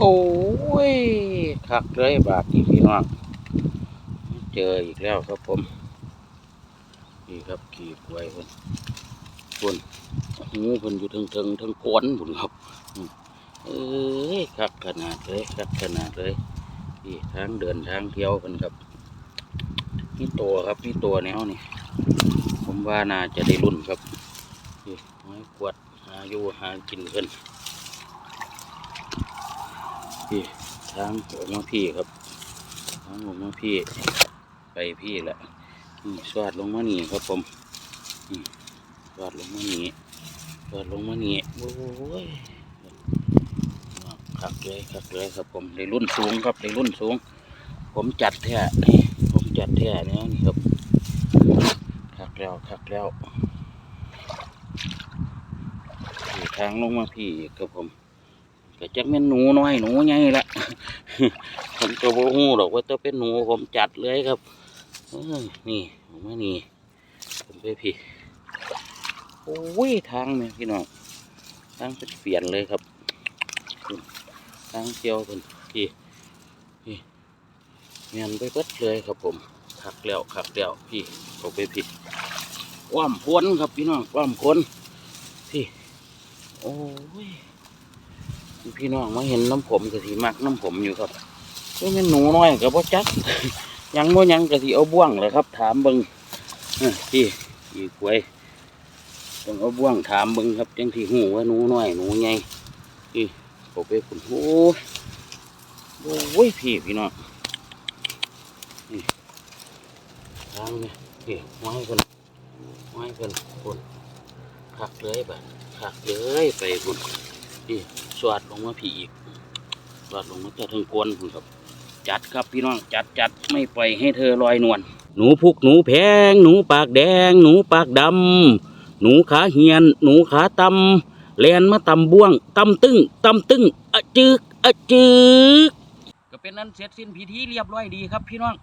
โอ้ยคักเลยบาทนี่พี่น้องเจออีกแล้วครับผม นี่ครับขี่กล้วยคนคนหูคนอยู่ทั้งทั้งทั้งโคนผมครับเอ้ยคักขนาดเลยคักขนาดเลยนี่ทางเดินทางเที่ยวกันครับนี่ตัวครับนี่ตัวแนวนี่ผมว่าน่าจะได้รุ่นครับนี่ไม้กวดหาอยู่หากินเพิ่น พี่ทางออกมาพี่ครับทางออกมาพี่ ไปพี่แหละนี่สวัดลงมานี่ครับผมนี่สวัดลงมานี่สวัดลงมานี่โอ้ยขักเลยขักเลยครับผมได้รุ่นสูงครับได้รุ่นสูง ผมจัดแท้ผมจัดแท้เนี่ยนี่ครับขักแล้วขักแล้วทางลงมาพี่ครับผม ก็จักแม่นหนูน้อยหนูใหญ่ละผมก็บ่ฮู้หรอกว่าจะเป็นหนูผมจัดเลยครับนี่ผมว่านี่ผมไปพี่โอ้ยทางเนี่ยพี่น้องทางเป็นเปลี่ยนเลยครับทางเที่ยวเป็นพี่พี่เงียนไปเบิดเลยครับผมขักแล้วขักแล้วพี่เขาไปพี่ว่ามพ้นครับพี่น้องว่ามพ้นพี่โอ้ย พี่น้องมาเห็นน้ำผมกะทิมักน้ำผมอยู่ครับนี่มันหนูน้อยกับพ่อจักยังบ่ยังกะทิเอาบ่วงเลยครับ ถามเบิงพี่อีกไว้ต้องเอาบ่วงถามเบิงครับจังที่หูว่าหนูน้อยหนูใหญ่พี่ผมไปคุณโอ้ยโอ้ยพี่พี่น้องนี่ทางเนี่นี่ไม้กันไม้กันคนคักเลยแบบคักเลยไปคุณนี่ สวดลงมาผีอีกสวดลงมาเจะถึงกวนพุ่นครับ จัดครับพี่น้องจัดจัดไม่ปล่อยให้เธอลอยนวลหนูพุกหนูแพง หนูปากแดง หนูปากดำหนูขาเหียน หนูขาตำแลนมาตำบ่วงตำตึ้งตำตึ้งอะจึกอะจึกก็เป็นนั้นเสร็จสิ้นพิธีเรียบร้อยดีครับ พี่น้อง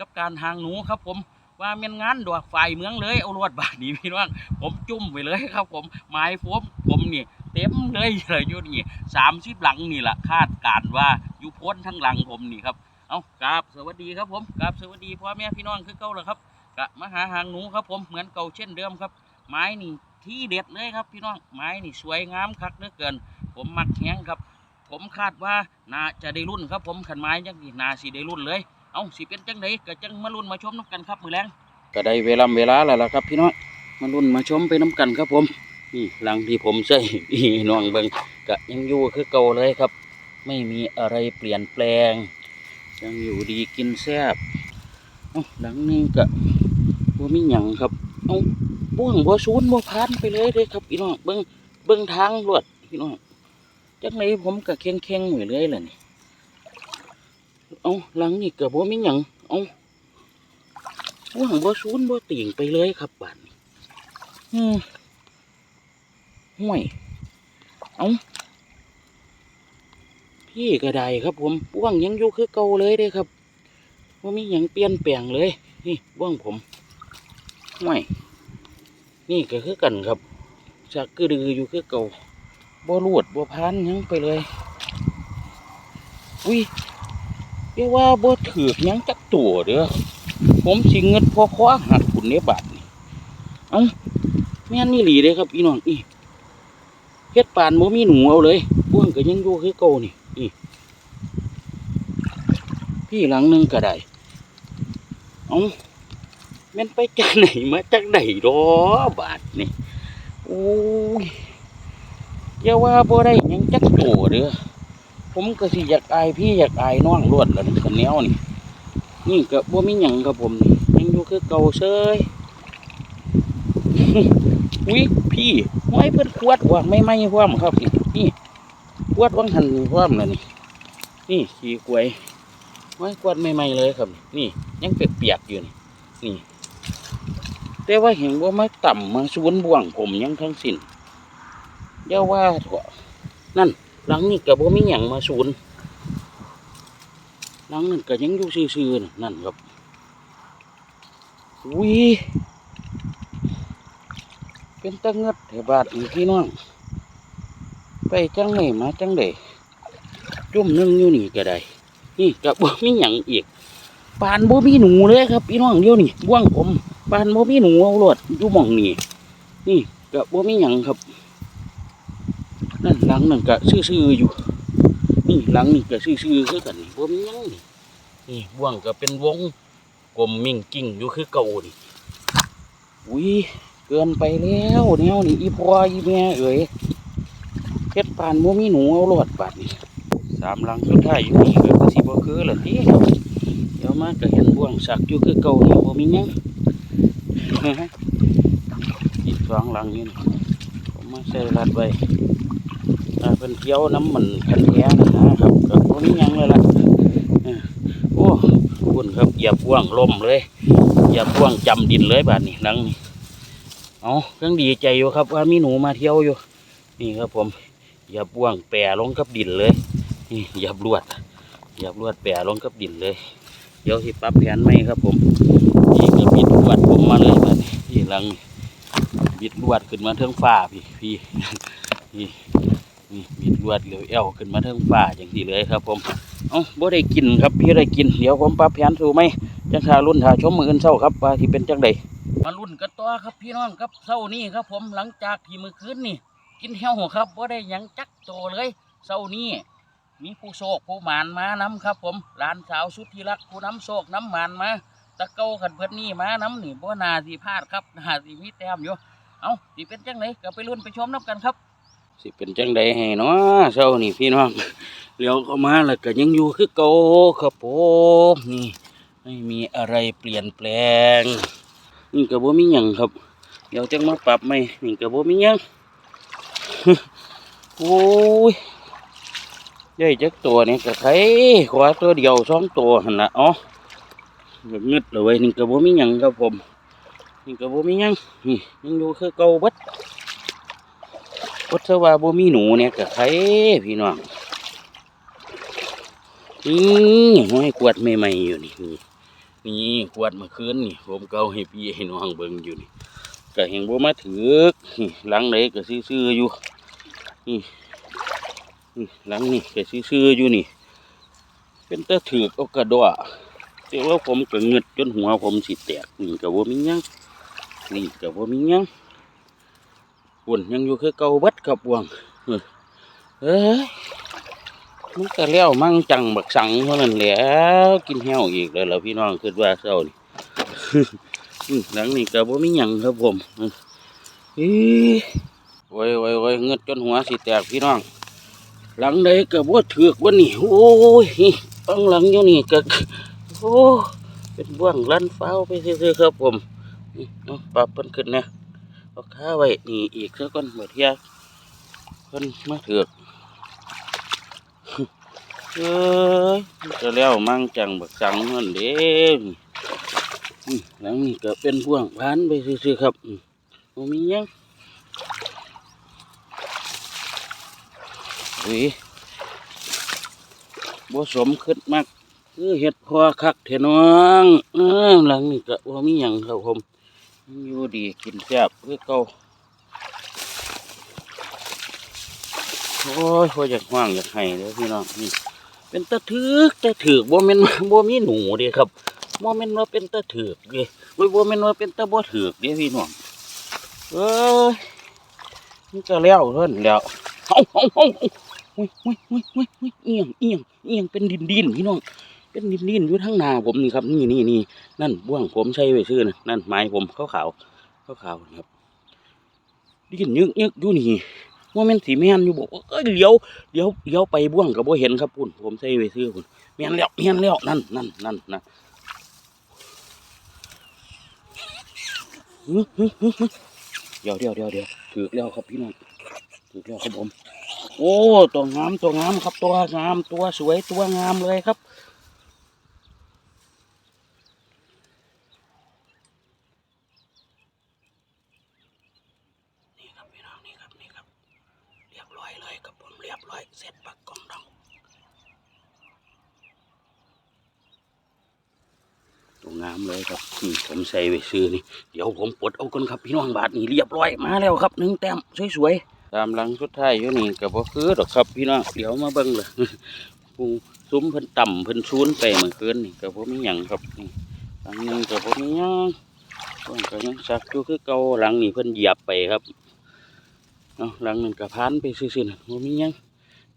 กับการทางหนูครับผมว่าเมียนงานดอกฝ่ายเมืองเลยเอารวดบาดนี้พี่น้องผมจุ่มไปเลยครับ ผมไม้ผมผมนี่ เต็มเลยเลยอยู่นี่สามสิบหลังนี่แหละคาดการว่าอยู่พ้นทั้งหลังผมนี่ครับเอากราบสวัสดีครับผมกราบสวัสดีพ่อแม่พี่น้องคือเก่าแล้วครับกะมาหาหางหนูครับผมเหมือนเก่าเช่นเดิมครับ ไม้นี่ที่เด็ดเลยครับพี่น้องไม้นี่สวยงามคักเหลือเกิน ผมมักแข้งครับ ผมคาดว่าน่าจะได้รุ่นครับ ผมขันไม้จังนี่น่าสิได้รุ่นเลยเอาสิเป็นจังไดก็จังมารุ่นมาชมน้ำกันครับมือแรงก็ได้เวลาเวลาแล้วล่ะครับ พี่น้องมารุ่นมาชมไปน้ำกันครับผม นี่หลังที่ผมใส่พี่น้องเบิงก็ยังอยู่คือเก่าเลยครับ ไม่มีอะไรเปลี่ยนแปลง ยังอยู่ดีกินแซ่บหลังนี้ก็บ่มีหยังครับเอาบ่วงบ่ซูนบ่พานไปเลยเด้ครับพี่น้องเบิงเบิงทางรวดพี่น้องจังไดผมก็เข่งๆไว้เลยล่ะนี่เอาหลังนี้ก็บ่มีหยังเอาบ่วงบ่ซูนบ่ติ่งไปเลยครับบัดนี้อืม ห่วย เอาพี่ก็ได้ครับผมว่างยังอยู่คือเก่าเลยเด้ครับว่ามีหยังเปลี่ยนแปลงเลย นี่ว่างผมห่วย นี่ก็คือกันครับจากกระดืออยู่คือเก่าบ่รวดบ่พานยังไปเลย อุ้ยเรียกว่าบ่ถือยังจักตัวเด้อผมสิเงินพอคว้าหักคุณในบาทนี่เอ้าแม่นนี่หลีเลยครับพี่น้องนี่ เฮ็ดปานบ่มีหนูเอาเลยพ่วงก็ยังอยู่คือเก่านี่นี่พี่หลังนึงก็ได้เอาแม่นไปจากไหนมาจากไหนดอบาดนี่โอ้ยอย่าว่าบ่ได้ยังจักโตเด้อผมก็สิอยากอายพี่อยากอายน้องรวดแล้วนี่คนแนวนี่นี่ก็บ่มีหยังครับผมนี่ยังอยู่คือเก่าเซยอุ้ย พี่ไว้เพิ่นขวดว่างไม่ไม่พร้อมครับนี่นี่ขวดว่างหันพร้อมแล้วนี่นี่ขี้กล้วยไว้ขวดไม่ไม่เลยครับ นี่ยังเปียกๆอยู่นี่นี่แต่ว่าเห็นว่าไมาต่ำมาสวนบ่วงผมยังทั้งสิ้นเดี๋ยวว่าถอะนั่นหลังนี้ก็บ่มีหยังมาสูนหลังนั้นก็ยังอยู่ซื่อๆนั่นครับอุ้ย เป็นตะเงดแถวบาดอีกพี่น้อง ไปจังไหนมาจังไดจุ่มนึงอยู่นี่ก็ได้ นี่กับบ่มีหยังอีกปานบ่มีหนูเลยครับพี่น้องเดียวนี่บ่วงผมปานบ่มีหนูเอาโลดอยู่หม่องนี่นี่กับบ่มีหยังครับ นั่นหลังนั่นก็ซื่อๆอยู่ นี่หลังนี่ก็ซื่อๆคือกันนี่บ่มีหยังนี่นี่บ่วงก็เป็นวงกลมมิ่งกิ้งอยู่คือเก่านี่อุ้ย กินไปแล้วแนวนี่อีพ่ออีแม่เอ๋ยเฮ็ดปานบ่มีหนูเอาโลดบาดนี่สามหลังสุดท้ายอยู่นี่ก็คือสิบ่คือละทีเดี๋ยวมาก็เห็นบ่วงสักอยู่คือเก่านี่บ่มีหยังอีกสองหลังนี่ผมมาใส่รัดไว้ถ้าเป็นเที่ยวน้ำมันคันแท้นะครับก็บ่มีหยังเลยล่ะโอ้คุณครับเหยียบบ่วงล่มเลยเหยียบบ่วงจำดินเลยบาดนี้หลังนี่ เอายังดีใจอยู่ครับ ว่ามีหนูมาเที่ยวอยู่ นี่ครับผมเหยียบบ่วงแปรลงกับดินเลยนี่เหยับลวดเหยับลวดแปะลงกับดินเลย เดี๋ยวสิปรับแผนไหมครับผมนี่ก็บิดลวดผมมาเลยแบบนี้นี่หลังบิดลวดขึ้นมาเทิงฟ้าพี่พี่นี่นี่บิดลวดเหลียวเอวขึ้นมาเทิงฟ้าอย่างที่เลยครับ ผมเอ้าบ่ได้กินครับพี่ได้กินเดี๋ยวผมปรับแผนสู่ไหมจังทารุ่นทาชมมืออื่นเศร้าครับว่าที่เป็นจังใด มารุ่นกันต่อครับพี่น้องครับเศร้านี่ครับ ผมหลังจากที่มือคืนนี่ กินเหี้ยวครับบ่ได้ยังจักโตเลยเศร้านี่มีผู้โชคผู้หมานมานำครับ ผมหลานสาวสุดที่รักผู้น้ำโชคน้ำหมานมาตะเก้าขันเพิ่นนี่มาน้ำนี่บ่นาสิพลาดครับนาสิมีแต้มอยู่เอาสิเป็นจังไดก็ไปลุ้นไปชมน้ำกันครับสิเป็นจังไดให้เนาะเช้านี่พี่น้องเลี้ยวเข้ามาแล้วก็ยังอยู่คือเก่าครับผมนี่ไม่มีอะไรเปลี่ยนแปลง นี่ก็บ่มีหยังครับ เดี๋ยวจังมาปรับไหมนี่ก็บ่มีหยังโอ้ยใหญ่จักตัวนี่ก็ไข่ขวาตัวเดียวสองตัวหันละอ๋อแบบงึดเลยนี่ก็บ่มีหยังครับผมนี่ก็บ่มีหยังนี่ยังอยู่คือเก่าบัดวัดว่าบ่มีหนูเนี่ยก็ไข่พี่น้องนี่ห้อยขวดใหม่ๆอยู่นี่ นี่นี่ขวดเมื่อคืนนี่ผมเกาให้พี่ให้น้องเบิ่งอยู่นี่ก็เห็นบ่มาถือกหลังไหนก็ซื่อๆอยู่นี่นี่หลังนี่ก็ซื่อๆอยู่นี่ เป็นตะถือกเอากระดอแต่ว่าผมก็เงึดจนหัวผมสิแตกนี่ก็บ่มีหยังนี่ก็บ่มีหยังปุ่นยังอยู่คือเก่าเบัดครับวงเออเอ้ย มันก็แล้วมั่งจังบักสังเท่านั้นแหล้วกินแห้วอีกแล้วล่ะพี่น้องคิดว่าเศร้านี่หลังนี่ก็บ่มีหยังครับผมอีโอ้ยโอ้ยโอ้ยเงึดจนหัวสิแตกพี่น้อง หลังใดก็บ่ถือกว่านี่โอ้ยตั้งหลังอยู่นี่ก็โอ้เป็นบ่วงลั่นฟ้าไปซื่อๆครับผมนี่เอาปรับเพิ่นขึ้นนะเอาขาไว้นี่อีกซะก่อนบ่เที่ยเพิ่นมาถือก เอ้ยมันจะแล้วมั่งจังบักจังนั่นเด้อืมหลังนี้ก็เป็นบ่วงพานไปซื่อๆครับอืมบ่มีหยังอุ้ยบ่สมขึ้นมากคือเห็ดพอคักเถน้องเออหลังนี่ก็บ่มีหยังครับผมอยู่ดีกินแซ่บคือเก่าโอ้ยพออยากห่วางอยากให้เลยพี่น้องนี่ เป็นตะถือกตะถือกบ่แม่นบ่มีหนูเด้ครับบ่แม่นว่าเป็นตะถือกเด้โอ้ยบ่แม่นว่าเป็นตะบ่ถือกเด้พี่น้องเอ้ยมันก็แล้วเท่านั้นแล้วเอาเอาเอาเอาอุ้ยอุ้ยอุ้ยอุ้ยอุ้ยเอียงเอียงเอียงเป็นดินดินพี่น้องเป็นดินดินอยู่ทั้งนาผมนี่ครับ นี่นี่นี่นั่นบ่วงผมใช้ไว้ซื้อนะนั่นไม้ผมขาวขาวขาวขาวครับดินยึกยึกอยู่นี่ ว่าแม่นสีแม่นอยู่บอกว่าเอ้ยเลี้ยวเลี้ยวเลี้ยวไปบ่วงกับบ่เห็นครับพุ่นผมใช้ไว้ซื้อพุ่นแม่นแล้วแม่นแล้วนั่นนั่นนั่นนะเดี๋ยวเดี๋ยวเดี๋ยวเดี๋ยวถือแล้วครับพี่น้องถือแล้วครับผม โอ้ตัวงามตัวงามครับตัวงามตัวสวยตัวงามเลยครับ นี่ครับพี่น้องนี่ครับนี่ครับ เรียบร้อยเลยครับผมเร้อยเสร็จปักกล่องดองตัวงามเลยครับอืมผมใส่ไว้ซื้อนี่ เดี๋ยวผมปลดเอากันครับพี่น้องบาทนี่เรียบร้อยมาแล้วครับหนึ่งแต้มสวยๆตามหลังสุดท้ายอยู่นี่ก็บ่คือดอกครับพี่น้องเดี๋ยวมาเบิ่งเลยปูซุ้มเพิ่นต่ำเพิ่นชูนไปเมื่อคืนนี่ก็บ่มีหยังครับนี่หลังนึงก็บ่มีหยังเพิ่นก็ยังซักอยู่คือเก่าหลังนี้เพิ่นเหยียบไปครับเนาะหลังนั้นก็ผ่านไปซื่อๆน่ะบ่มีหยัง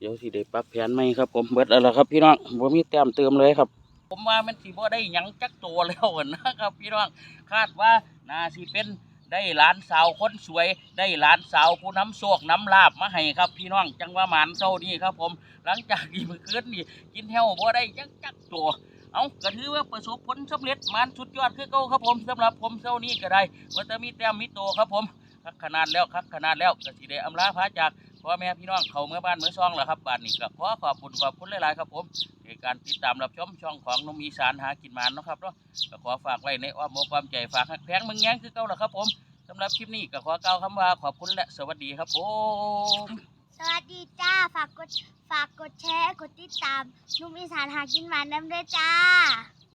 ดี๋ยวสิได้ปรับแผนใหม่ครับ ผมเบิดแล้วครับ พี่น้องบ่มีแต้มเติมเลยครับ ผมว่ามันสิบ่ได้ยังจักตัวแล้วนะครับ พี่น้องคาดว่าน่าสิเป็นได้หลานสาวคนสวย ได้หลานสาวผู้น้ำโชคน้ำลาบมาให้ครับ พี่น้องจังว่าหมานเศร้านี่ครับ ผมหลังจากที่เมื่อคืนนี่กินเฮวบ่ได้จักจักตัวเอาก็ถือว่าประสบผลสำเร็จมันสุดยอดคือเก่าครับผมสำหรับผมเช้านี้ก็ได้ว่าจะมีแต้มมีโตครับผมคักขนาดแล้วคักขนาดแล้วก็สิได้อำลาพระจาก พ่อแม่พี่น้องเขาเมื่อบ้านเมื่อซองแล้วครับบ้านนี้ก็ขอขอบคุณขอบคุณหลายๆครับผมในการติดตามรับชมช่องของนมอีสานหากินหมานนะครับเนาะก็ขอฝากไว้ในอ้อมอกความใจฝากหักแพงมึงแย้งคือเก่าแล้วครับผมสำหรับคลิปนี้ก็ขอกล่าวคำว่าขอบคุณและสวัสดีครับผมสวัสดีจ้าฝากกดฝากกดแชร์กดติดตามนุ่มอีสานหากินหวานน้ำด้วยจ้า